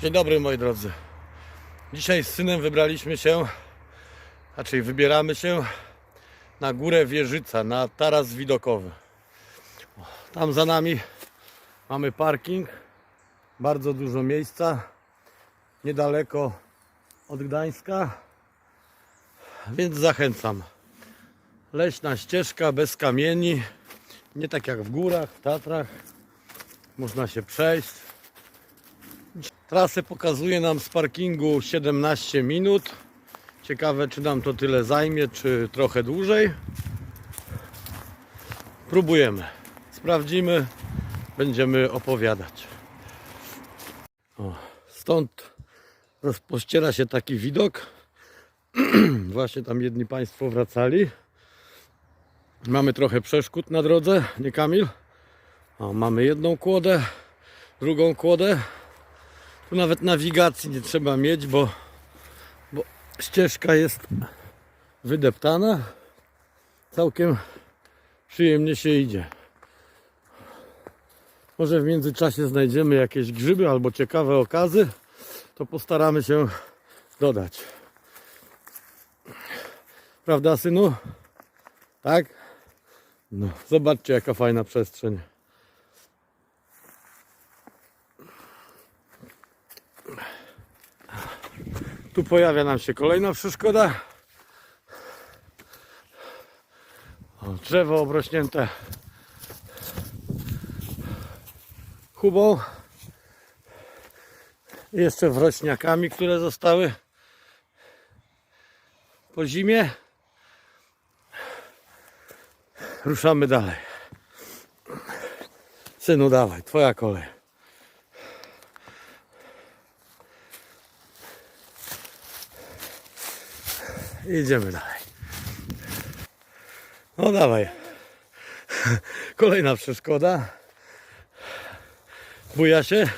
Dzień dobry moi drodzy. Dzisiaj z synem wybraliśmy się, raczej wybieramy się na górę Wieżyca, na taras widokowy. Tam za nami mamy parking, bardzo dużo miejsca, niedaleko od Gdańska, więc zachęcam. Leśna ścieżka bez kamieni, nie tak jak w górach, w Tatrach. Można się przejść. Trasę pokazuje nam z parkingu 17 minut. Ciekawe, czy nam to tyle zajmie, czy trochę dłużej. Próbujemy. Sprawdzimy. Będziemy opowiadać. O, stąd rozpościera się taki widok. Właśnie tam jedni Państwo wracali. Mamy trochę przeszkód na drodze, nie Kamil? O, mamy jedną kłodę, drugą kłodę. Tu nawet nawigacji nie trzeba mieć, bo, bo ścieżka jest wydeptana. Całkiem przyjemnie się idzie. Może w międzyczasie znajdziemy jakieś grzyby albo ciekawe okazy, to postaramy się dodać. Prawda, synu? Tak? No, zobaczcie, jaka fajna przestrzeń. Tu pojawia nam się kolejna przeszkoda. O, drzewo obrośnięte chubą. I jeszcze wrośniakami, które zostały po zimie. Ruszamy dalej. Synu, dawaj, twoja kolej. Idziemy dalej. No dawaj. Kolejna przeszkoda. Buja się.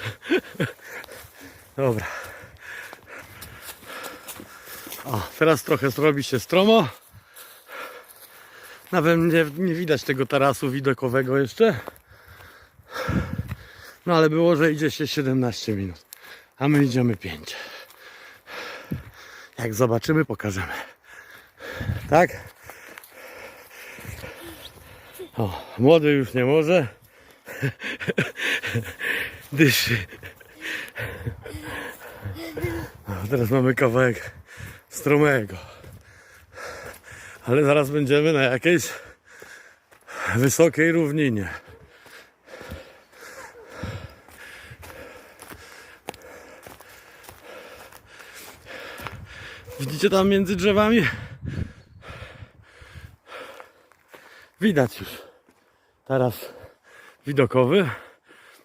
Dobra. O, teraz trochę zrobi się stromo. Nawet nie, nie widać tego tarasu widokowego jeszcze. No ale było, że idzie się 17 minut. A my idziemy 5. Jak zobaczymy, pokażemy. Tak? O, młody już nie może. Dyszy. O, teraz mamy kawałek stromego. Ale zaraz będziemy na jakiejś wysokiej równinie. Widzicie tam między drzewami? Widać już. Teraz widokowy.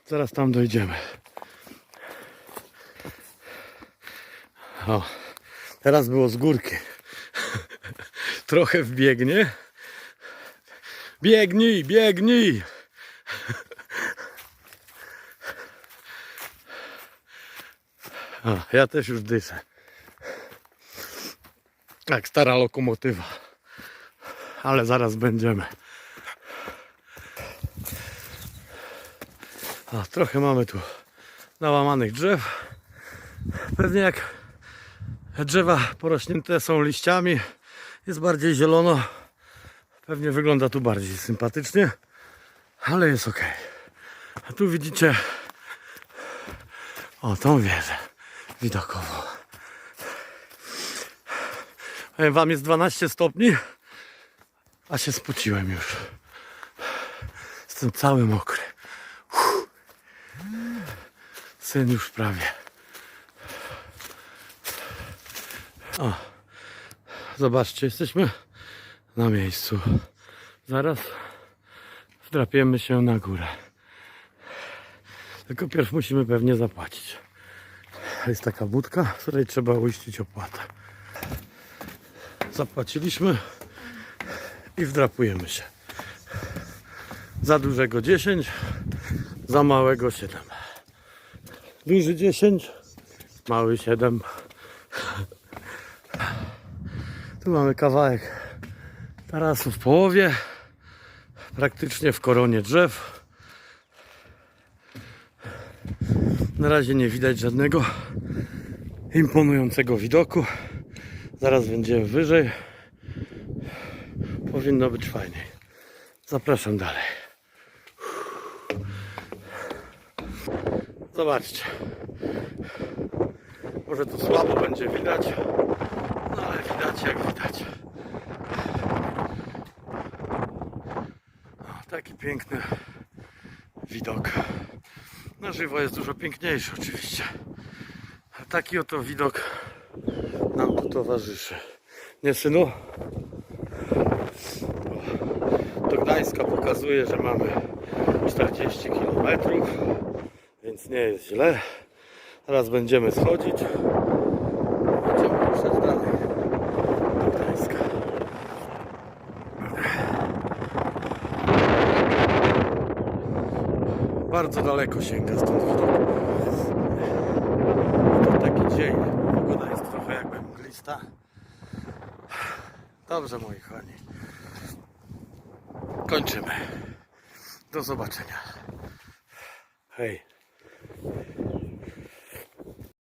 Zaraz tam dojdziemy. O, teraz było z górki. Trochę wbiegnie. Biegnij, biegnij! O, ja też już dyszę. Jak stara lokomotywa. Ale zaraz będziemy. Trochę mamy tu nałamanych drzew. Pewnie jak drzewa porośnięte są liściami, jest bardziej zielono. Pewnie wygląda tu bardziej sympatycznie, ale jest ok. A tu widzicie o tą wieżę widokową. Powiem wam jest 12 stopni, a się spociłem już. Jestem cały mokry. Syn już prawie. O, zobaczcie, jesteśmy na miejscu. Zaraz wdrapiemy się na górę. Tylko pierw musimy pewnie zapłacić. Jest taka budka, w której trzeba uiścić opłatę. Zapłaciliśmy i wdrapujemy się. Za dużego 10, za małego 7. Duży 10, mały 7. Tu mamy kawałek tarasu w połowie, praktycznie w koronie drzew. Na razie nie widać żadnego imponującego widoku. Zaraz będziemy wyżej. Powinno być fajniej. Zapraszam dalej. Zobaczcie. Może tu słabo będzie widać, no ale widać jak widać. O, taki piękny widok. Na żywo jest dużo piękniejszy oczywiście. A taki oto widok nam tu towarzyszy. Nie synu? Do Gdańska pokazuje, że mamy 40 km, więc nie jest źle. Teraz będziemy schodzić. Będziemy ruszać dalej do Gdańska. Bardzo daleko sięga stąd widok. To taki dzień. Pogoda jest trochę jakby mglista. Dobrze moi kochani. Kończymy. Do zobaczenia. Hej.